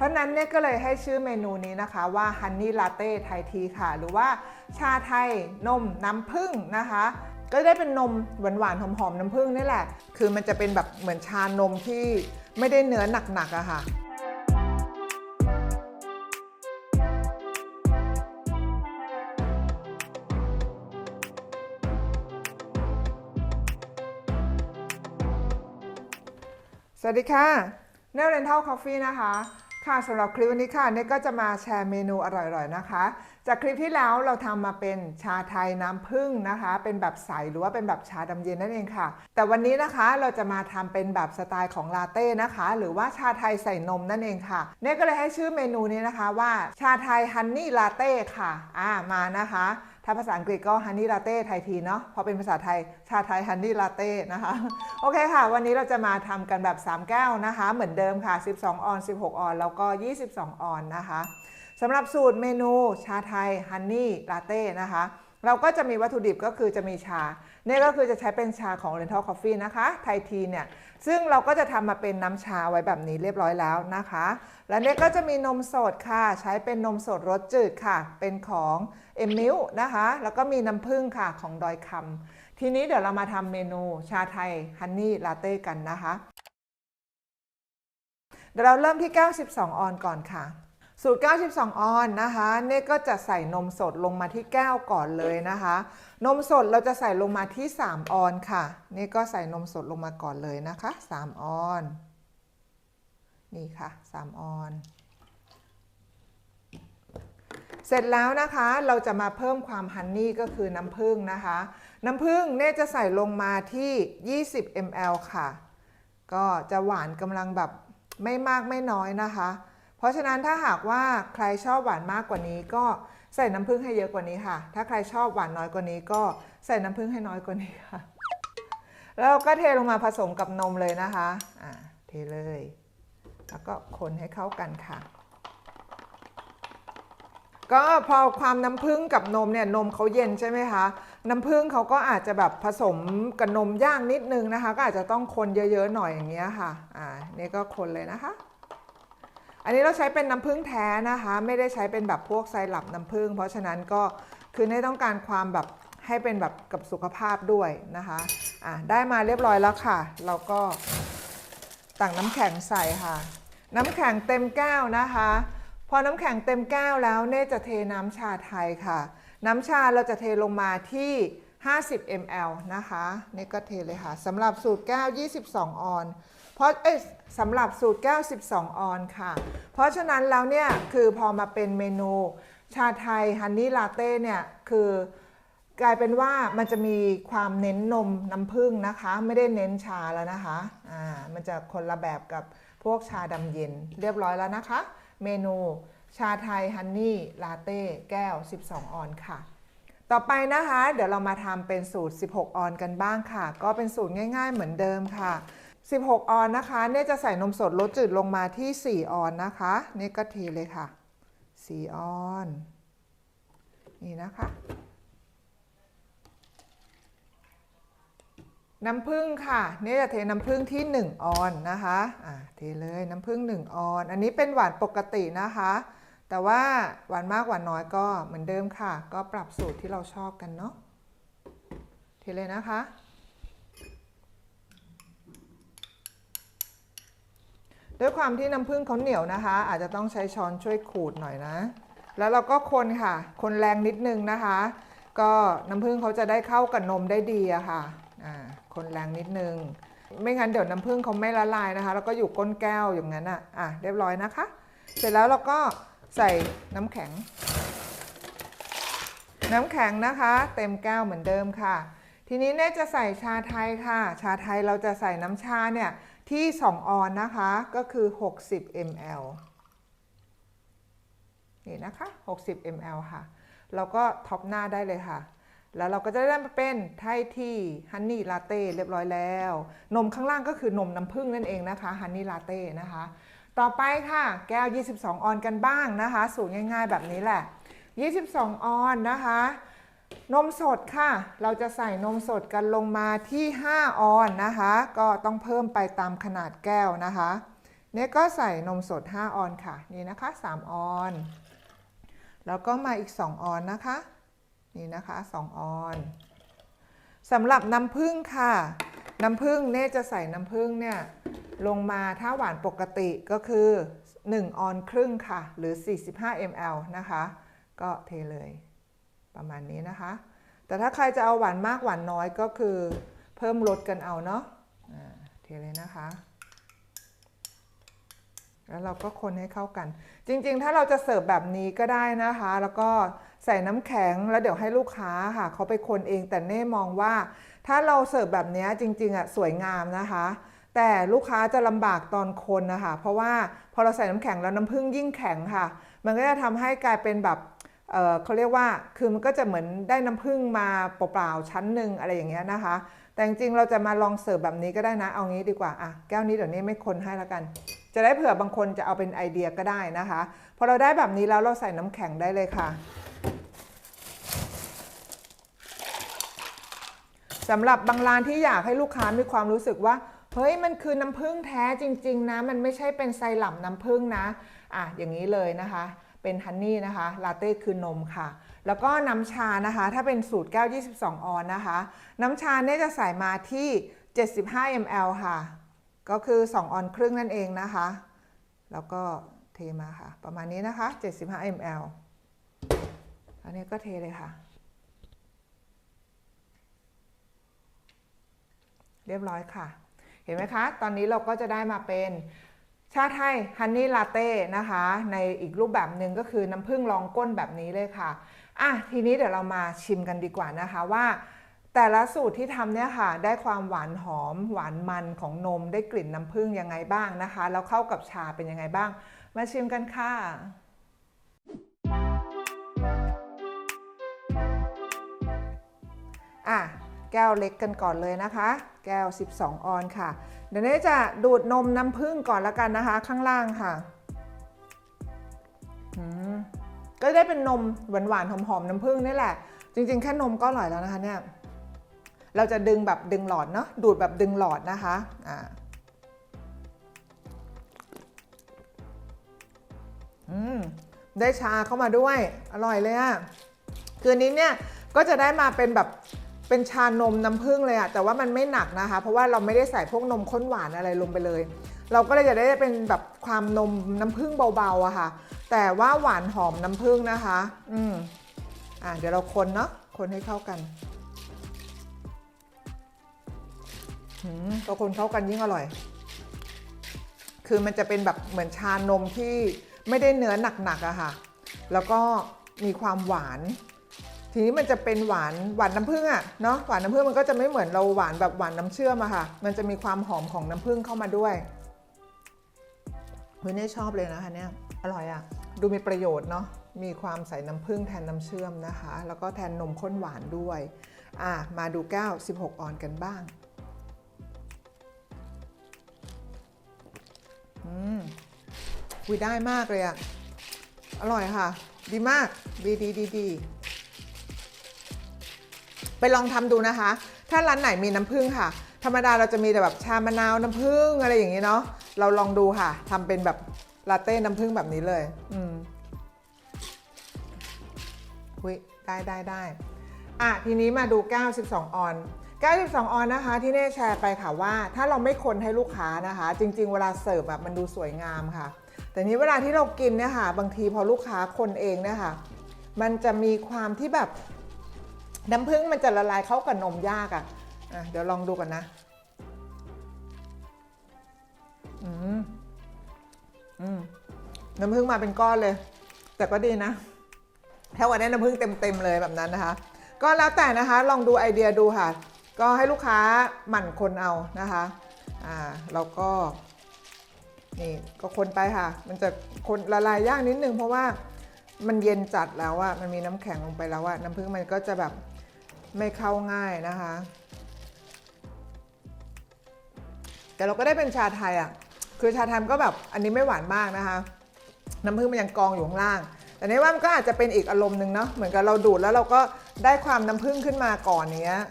เพราะนั้นเนี่ยก็เลยให้ชื่อเมนูนี้นะคะว่าฮันนี่ลาเต้ไทยทีค่ะ หรือว่าชาไทยนมน้ำผึ้งนะคะ ก็ได้เป็นนมหวานๆหอมๆน้ำผึ้งนี่แหละ คือมันจะเป็นแบบเหมือนชานมที่ไม่ได้เนื้อหนักๆอะค่ะสวัสดีค่ะเนลเรนทัลคอฟฟี่นะคะ ค่ะสำหรับคลิปวันนี้ค่ะเนยก็จะมาแชร์เมนูอร่อยๆนะคะ จากคลิปที่แล้วเราทำมาเป็นชาไทยน้ำผึ้งนะคะ เป็นแบบใสหรือว่าเป็นแบบชาดำเย็นนั่นเองค่ะ แต่วันนี้นะคะเราจะมาทำเป็นแบบสไตล์ของลาเต้นะคะ หรือว่าชาไทยใส่นมนั่นเองค่ะเนยก็เลยให้ชื่อเมนูนี้นะคะว่าชาไทยฮันนี่ลาเต้ค่ะอ่ามานะคะ ถ้าภาษาอังกฤษก็ฮันนี่ลาเต้ไทยทีเนาะพอเป็นภาษาไทยชาไทยฮันนี่ลาเต้นะคะ โอเคค่ะ วันนี้เราจะมาทำกันแบบ 3 แก้วนะคะ เหมือนเดิมค่ะ 12 ออน 16 ออน แล้วก็ 22 ออนนะคะสำหรับสูตรเมนูชาไทยฮันนี่ลาเต้นะคะ เราก็จะมีวัตถุดิบก็คือจะมีชาเนี่ยก็คือจะใช้เป็นชาของ Oriental Coffee นะคะ ไทยทีเนี่ย ซึ่งเราก็จะทำมาเป็นน้ำชาไว้แบบนี้เรียบร้อยแล้วนะคะ และเนี่ยก็จะมีนมสดค่ะ ใช้เป็นนมสดรสจืดค่ะ เป็นของเอมิลนะคะ แล้วก็มีน้ำผึ้งค่ะของดอยคำทีนี้เดี๋ยวเรามาทำเมนูชาไทยฮันนี่ลาเต้กันนะคะเดี๋ยวเราเริ่มที่92ออนก่อนค่ะ สูตร 92 ออนนะคะเน่ก็จะใส่นมสดลงมาที่แก้วก่อนเลยนะคะ นมสดเราจะใส่ลงมาที่ 3 ออนค่ะเนี่ก็ใส่นมสดลงมาก่อนเลยนะคะ 3 ออน นี่ค่ะ 3 ออน เสร็จแล้วนะคะเราจะมาเพิ่มความฮันนี่ก็คือน้ำผึ้งนะคะ น้ำผึ้งเน่จะใส่ลงมาที่ 20 ml ค่ะ ก็จะหวานกำลังแบบไม่มากไม่น้อยนะคะ เพราะฉะนั้นถ้าหากว่าใครชอบหวานมากกว่านี้ก็ใส่น้ำผึ้งให้เยอะกว่านี้ค่ะ ถ้าใครชอบหวานน้อยกว่านี้ก็ใส่น้ำผึ้งให้น้อยกว่านี้ค่ะ แล้วก็เทลงมาผสมกับนมเลยนะคะอ่าเทเลย แล้วก็คนให้เข้ากันค่ะ ก็พอความน้ำผึ้งกับนมเนี่ยนมเขาเย็นใช่ไหมคะ น้ำผึ้งเขาก็อาจจะแบบผสมกับนมย่างนิดนึงนะคะ ก็อาจจะต้องคนเยอะๆหน่อยอย่างเงี้ยค่ะ อ่า นี่ก็คนเลยนะคะ อันนี้เราใช้เป็นน้ำผึ้งแท้นะคะ ไม่ได้ใช้เป็นแบบพวกไซรัปน้ำผึ้งเพราะฉะนั้นก็คือในต้องการความแบบให้เป็นแบบกับสุขภาพด้วยนะคะอ่าได้มาเรียบร้อยแล้วค่ะ เราก็ตักน้ำแข็งใส่ค่ะ น้ำแข็งเต็มแก้วนะคะ พอน้ำแข็งเต็มแก้วแล้วเน่จะเทน้ำชาไทยค่ะ น้ำชาเราจะเทลงมาที่ 50 ml นะคะนี่ก็เทเลยค่ะสำหรับสูตรแก้ว 22 ออน เพราะเอ้ยสำหรับสูตรแก้ว 12 ออนค่ะ เพราะฉะนั้นแล้วเนี่ยคือพอมาเป็นเมนูชาไทยฮันนี่ลาเต้เนี่ยคือกลายเป็นว่ามันจะมีความเน้นนมน้ำผึ้งนะคะ ไม่ได้เน้นชาแล้วนะคะอ่ามันจะคนละแบบกับพวกชาดำเย็นเรียบร้อยแล้วนะคะ เมนูชาไทยฮันนี่ลาเต้แก้ว 12 ออนค่ะ ต่อไปนะคะ เดี๋ยวเรามาทำเป็นสูตร 16 ออนกันบ้างค่ะ ก็เป็นสูตรง่าย ๆ เหมือนเดิมค่ะ 16 ออนนะคะเนี่ยจะใส่นมสดรสจืดลงมาที่ 4 ออนนะคะนี่ก็เทเลยค่ะ 4 ออน นี่นะคะ น้ำผึ้งค่ะเนี่ยจะเทน้ำผึ้งที่ 1 ออนนะคะอ่าเทเลยน้ำผึ้ง1 ออน อันนี้เป็นหวานปกตินะคะ แต่ว่าหวานมากหวานน้อยก็เหมือนเดิมค่ะ ก็ปรับสูตรที่เราชอบกันเนาะเทเลยนะคะ ด้วยความที่น้ำผึ้งเขาเหนียวนะคะ อาจจะต้องใช้ช้อนช่วยขูดหน่อยนะ แล้วเราก็คนค่ะ คนแรงนิดนึงนะคะ ก็น้ำผึ้งเขาจะได้เข้ากับนมได้ดีอะค่ะอ่าคนแรงนิดนึง ไม่งั้นเดี๋ยวน้ำผึ้งเขาไม่ละลายนะคะ แล้วก็อยู่ก้นแก้วอย่างนั้นอะอะเรียบร้อยนะคะ เสร็จแล้วเราก็ใส่น้ำแข็ง น้ำแข็งนะคะ เต็มแก้วเหมือนเดิมค่ะ ทีนี้เน่จะใส่ชาไทยค่ะ ชาไทยเราจะใส่น้ำชาเนี่ย ที่ 2 ออนนะคะก็คือ 60 ml นี่นะคะ 60 ml ค่ะ เราก็ท็อปหน้าได้เลยค่ะ แล้วเราก็จะได้มาเป็นไททีฮันนี่ลาเต้เรียบร้อยแล้ว นมข้างล่างก็คือนมน้ำผึ้งนั่นเองนะคะฮันนี่ลาเต้นะคะ ต่อไปค่ะ แก้ว 22 ออนกันบ้างนะคะ สูตรง่ายๆแบบนี้แหละ 22 ออนนะคะ นมสดค่ะ เราจะใส่นมสดกันลงมาที่ 5 ออนนะคะ ก็ต้องเพิ่มไปตามขนาดแก้วนะคะเนี่ยก็ใส่นมสด 5 ออนค่ะ นี่นะคะ 3 ออน แล้วก็มาอีก 2 ออนนะคะ นี่นะคะ 2 ออนสำหรับน้ำผึ้งค่ะ น้ำผึ้งเน่จะใส่น้ำผึ้งเนี่ยลงมาถ้าหวานปกติก็คือ 1 ออนครึ่งค่ะ หรือ 45 ml นะคะ ก็เทเลย ประมาณนี้นะคะ แต่ถ้าใครจะเอาหวานมากหวานน้อยก็คือเพิ่มลดกันเอาเนาะเทเลยนะคะ แล้วเราก็คนให้เข้ากัน จริงๆ ถ้าเราจะเสิร์ฟแบบนี้ก็ได้นะคะ แล้วก็ใส่น้ำแข็งแล้วเดี๋ยวให้ลูกค้าค่ะเขาไปคนเองแต่เน่มองว่า ถ้าเราเสิร์ฟแบบนี้จริงๆอะสวยงามนะคะแต่ลูกค้าจะลำบากตอนคนนะคะ เพราะว่าพอเราใส่น้ำแข็งแล้วน้ำผึ้งยิ่งแข็งค่ะ มันก็จะทำให้กลายเป็นแบบ เเขาเรียกว่าคือมันก็จะเหมือนได้น้ำผึ้งมาเปล่าๆชั้นหนึ่งอะไรอย่างเงี้ยนะคะ แต่จริงๆเราจะมาลองเสิร์ฟแบบนี้ก็ได้นะเอางี้ดีกว่าอะแก้วนี้เดี๋ยวนี้ไม่คนให้แล้วกัน จะได้เผื่อบางคนจะเอาเป็นไอเดียก็ได้นะคะพอเราได้แบบนี้แล้วเราใส่น้ำแข็งได้เลยค่ะสำหรับบางร้านที่อยากให้ลูกค้ามีความรู้สึกว่าเฮ้ยมันคือน้ำผึ้งแท้จริง ๆ นะ มันไม่ใช่เป็นไซรัปน้ำผึ้งนะอะอย่างนี้เลยนะคะ เป็นฮันนี่นะคะลาเต้คือนมค่ะ แล้วก็น้ำชานะคะ ถ้าเป็นสูตรแก้ว 22 ออนนะคะ น้ำชาเนี่ยจะใส่มาที่ 75 ml ค่ะ ก็คือ 2 ออนครึ่งนั่นเองนะคะ แล้วก็เทมาค่ะ ประมาณนี้นะคะ 75 ml อันนี้ก็เทเลยค่ะ เรียบร้อยค่ะ เห็นไหมคะ ตอนนี้เราก็จะได้มาเป็น ชาไทยฮันนี่ลาเต้นะคะ ในอีกรูปแบบหนึ่งก็คือน้ำผึ้งรองก้นแบบนี้เลยค่ะอะทีนี้เดี๋ยวเรามาชิมกันดีกว่านะคะว่า แต่ละสูตรที่ทำเนี่ยค่ะ ได้ความหวานหอม หวานมันของนมได้กลิ่นน้ำผึ้งยังไงบ้างนะคะ แล้วเข้ากับชาเป็นยังไงบ้าง มาชิมกันค่ะอะ แก้วเล็กกันก่อนเลยนะคะ แก้ว 12 ออนค่ะ เดี๋ยวนี้จะดูดนมน้ำผึ้งก่อนแล้วกันนะคะ ข้างล่างค่ะก็ได้เป็นนมหวานๆหอมๆน้ำผึ้งนี่แหละ จริงๆ แค่นมก็อร่อยแล้วนะคะเนี่ยเราจะดึงแบบดึงหลอดเนาะดูดแบบดึงหลอดนะคะอ่าอืมได้ชาเข้ามาด้วย อร่อยเลยอะคืนนี้เนี่ยก็จะได้มาเป็นแบบ เป็นชานมน้ำผึ้งเลยอะแต่ว่ามันไม่หนักนะคะ เพราะว่าเราไม่ได้ใส่พวกนมข้นหวานอะไรลงไปเลย เราก็เลยจะได้เป็นแบบความนมน้ำผึ้งเบาๆอะค่ะ แต่ว่าหวานหอมน้ำผึ้งนะคะ อืมอะเดี๋ยวเราคนเนาะคนให้เข้ากันหืมพอคนเข้ากันยิ่งอร่อย คือมันจะเป็นแบบเหมือนชานมที่ไม่ได้เนื้อหนักๆอะค่ะ แล้วก็มีความหวาน ทีนี้มันจะเป็นหวานหวานน้ำผึ้งอะเนาะหวานน้ำผึ้งมันก็จะไม่เหมือนเราหวานแบบหวานน้ำเชื่อมอะค่ะ มันจะมีความหอมของน้ำผึ้งเข้ามาด้วยเฮ้ยเนี่ยชอบเลยนะคะเนี่ยอร่อยอะดูมีประโยชน์เนาะมีความใส่น้ำผึ้งแทนน้ำเชื่อมนะคะ แล้วก็แทนนมข้นหวานด้วยอะมาดูแก้ว 16 ออนกันบ้างอืมคุยได้มากเลยอะอร่อยค่ะ ดีมาก ดีดีดีดี ไปลองทำดูนะคะ ถ้าร้านไหนมีน้ำผึ้งค่ะ ธรรมดาเราจะมีแต่แบบชามะนาวน้ำผึ้งอะไรอย่างนี้เนาะเราลองดูค่ะทำเป็นแบบลาเต้น้ำผึ้งแบบนี้เลยอืมคุยได้ได้ได้อะทีนี้มาดูแก้ว12ออนแก้ว12ออนนะคะ ที่เน่แชร์ไปค่ะว่า ถ้าเราไม่คนให้ลูกค้านะคะ จริง ๆ เวลาเสิร์ฟแบบมันดูสวยงามค่ะ แต่นี้เวลาที่เรากินเนี่ยค่ะ บางทีพอลูกค้าคนเองเนี่ยค่ะ มันจะมีความที่แบบ น้ำผึ้งมันจะละลายเข้ากับนมยากอะ่ะอะเดี๋ยวลองดูกันนะ อืม อืม น้ำผึ้งมาเป็นก้อนเลย แต่ก็ดีนะ ถ้าวันนี้น้ำผึ้งเต็มๆเลยแบบนั้นนะคะ ก็แล้วแต่นะคะ ลองดูไอเดียดูค่ะ ก็ให้ลูกค้าหมั่นคนเอานะคะ อ่า แล้วก็ นี่ก็คนไปค่ะ มันจะคนละลายยากนิดนึงเพราะว่า มันเย็นจัดแล้วอะมันมีน้ำแข็งลงไปแล้วอะน้ำผึ้งมันก็จะแบบไม่เข้าง่ายนะคะ แต่เราก็ได้เป็นชาไทยอะคือชาไทยก็แบบอันนี้ไม่หวานมากนะคะ น้ำผึ้งมันยังกองอยู่ข้างล่าง แต่ในว่ามันก็อาจจะเป็นอีกอารมณ์หนึ่งเนาะเหมือนกับเราดูดแล้วเราก็ได้ความน้ำผึ้งขึ้นมาก่อนเงี้ย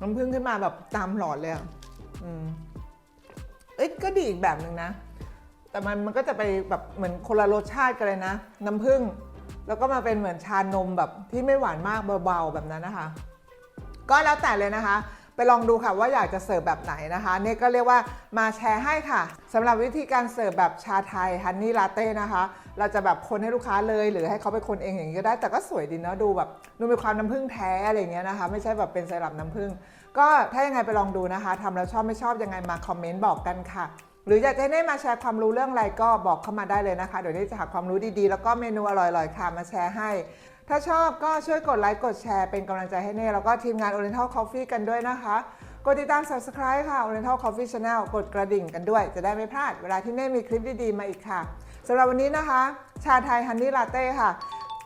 น้ำผึ้งขึ้นมาแบบตามหลอดเลยอะอืมเอ้ยก็ดีอีกแบบหนึ่งนะ แต่มันมันก็จะไปแบบเหมือนคนละรสชาติกันเลยนะ น้ำผึ้งแล้วก็มาเป็นเหมือนชานมแบบที่ไม่หวานมากเบาๆแบบนั้นนะคะ ก็แล้วแต่เลยนะคะ ไปลองดูค่ะว่าอยากจะเสิร์ฟแบบไหนนะคะเนี่ยก็เรียกว่ามาแชร์ให้ค่ะสำหรับวิธีการเสิร์ฟแบบชาไทยฮันนี่ลาเต้นะคะ เราจะแบบคนให้ลูกค้าเลย หรือให้เขาไปคนเองอย่างนี้ก็ได้แต่ก็สวยดีเนาะดูแบบดูมีความน้ำผึ้งแท้อะไรเงี้ยนะคะ ไม่ใช่แบบเป็นไซรัปน้ำผึ้งก็ถ้ายังไงไปลองดูนะคะทำแล้วชอบไม่ชอบยังไงมาคอมเมนต์บอกกันค่ะ หรืออยากจะให้ได้มาแชร์ความรู้เรื่องอะไรก็บอกเข้ามาได้เลยนะคะ เดี๋ยวนี้จะหาความรู้ดีๆ แล้วก็เมนูอร่อยๆ ค่ะมาแชร์ให้ ถ้าชอบก็ช่วยกดไลค์กดแชร์เป็นกำลังใจให้เน่แล้วก็ทีมงาน Oriental Coffee กันด้วยนะคะ กดติดตาม Subscribe ค่ะ Oriental Coffee Channel กดกระดิ่งกันด้วย จะได้ไม่พลาดเวลาที่เน่มีคลิปดีๆมาอีกค่ะสำหรับวันนี้นะคะ ชาไทยฮันนี่ลาเต้ค่ะ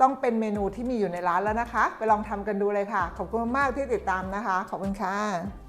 ต้องเป็นเมนูที่มีอยู่ในร้านแล้วนะคะ ไปลองทำกันดูเลยค่ะ ขอบคุณมากที่ติดตามนะคะ ขอบคุณค่ะ